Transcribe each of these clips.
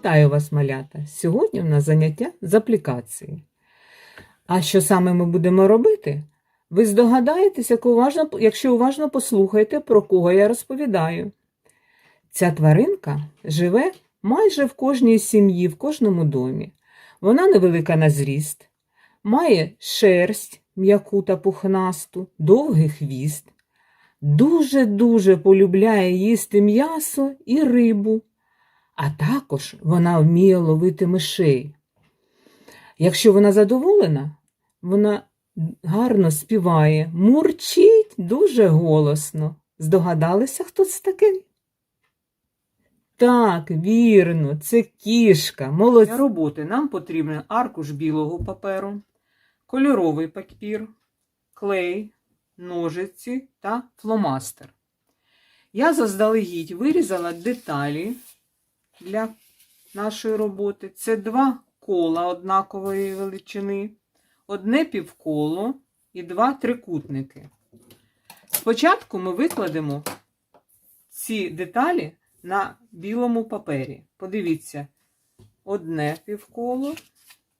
Вітаю вас, малята! Сьогодні у нас заняття з аплікації. А що саме ми будемо робити? Ви здогадаєтесь, якщо уважно послухаєте, про кого я розповідаю. Ця тваринка живе майже в кожній сім'ї, в кожному домі. Вона невелика на зріст, має шерсть м'яку та пухнасту, довгий хвіст, дуже-дуже полюбляє їсти м'ясо і рибу. А також вона вміє ловити мишей. Якщо вона задоволена, вона гарно співає, мурчить дуже голосно. Здогадалися, хто це такий? Так, вірно, це кішка. Молодці. Для роботи нам потрібен аркуш білого паперу, кольоровий папір, клей, ножиці та фломастер. Я заздалегідь вирізала деталі для нашої роботи. Це два кола однакової величини, одне півколо і два трикутники. Спочатку ми викладемо ці деталі на білому папері. Подивіться, одне півколо,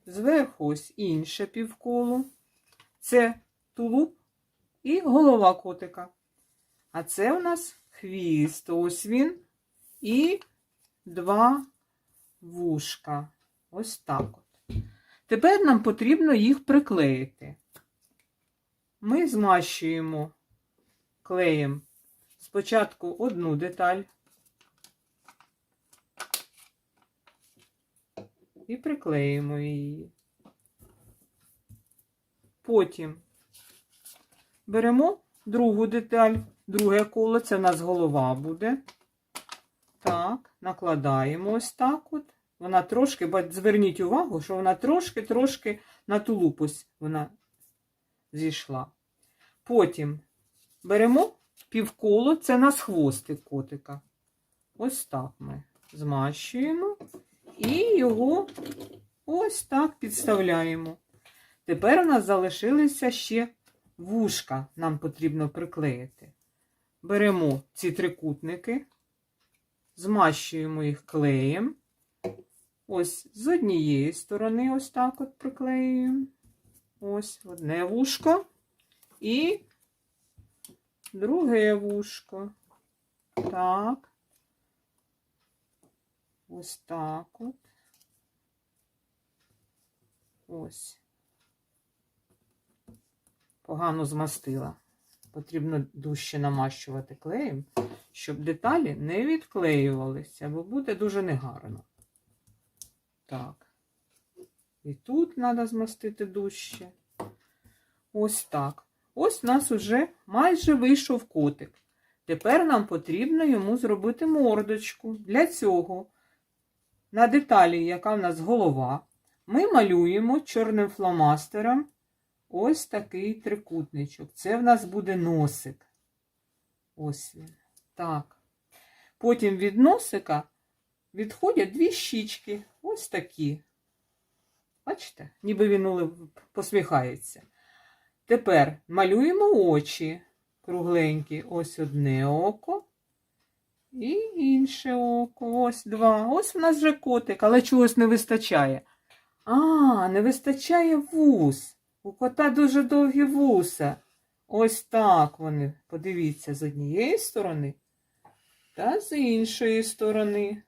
зверху ось інше півколо. Це тулуб і голова котика. А це у нас хвіст. Ось він. І два вушка. Ось так от. Тепер нам потрібно їх приклеїти. Ми змащуємо клеєм спочатку одну деталь і приклеїмо її. Потім беремо другу деталь, друге коло, це в нас голова буде. Так, накладаємо ось так от. Вона трошки, бо зверніть увагу, що вона трошки-трошки на тулуп ось вона зійшла. Потім беремо півколо, це нас хвостик котика. Ось так ми змащуємо і його ось так підставляємо. Тепер у нас залишилися ще вушка, нам потрібно приклеїти. Беремо ці трикутники змащуємо їх клеєм. Ось з однієї сторони, ось так от приклеюємо. Ось одне вушко і друге вушко. Так. Ось так от. Ось. Погано змастила. Потрібно дужче намащувати клеєм, щоб деталі не відклеювалися, бо буде дуже негарно. Так. І тут треба змастити дужче. Ось так. Ось у нас уже майже вийшов котик. Тепер нам потрібно йому зробити мордочку. Для цього на деталі, яка в нас голова, ми малюємо чорним фломастером ось такий трикутничок. Це в нас буде носик. Ось він. Так. Потім від носика відходять дві щічки. Ось такі. Бачите? Ніби він посміхається. Тепер малюємо очі кругленькі. Ось одне око. І інше око. Ось два. Ось в нас вже котик, але чогось не вистачає. А, не вистачає вус. У кота дуже довгі вуса. Ось так вони. Подивіться, з однієї сторони та з іншої сторони.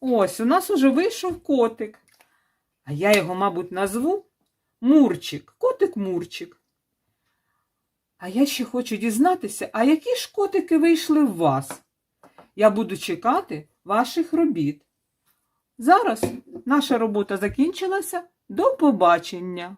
Ось, у нас уже вийшов котик. А я його, мабуть, назву Мурчик. Котик Мурчик. А я ще хочу дізнатися, а які ж котики вийшли в вас? Я буду чекати ваших робіт. Зараз наша робота закінчилася. До побачення!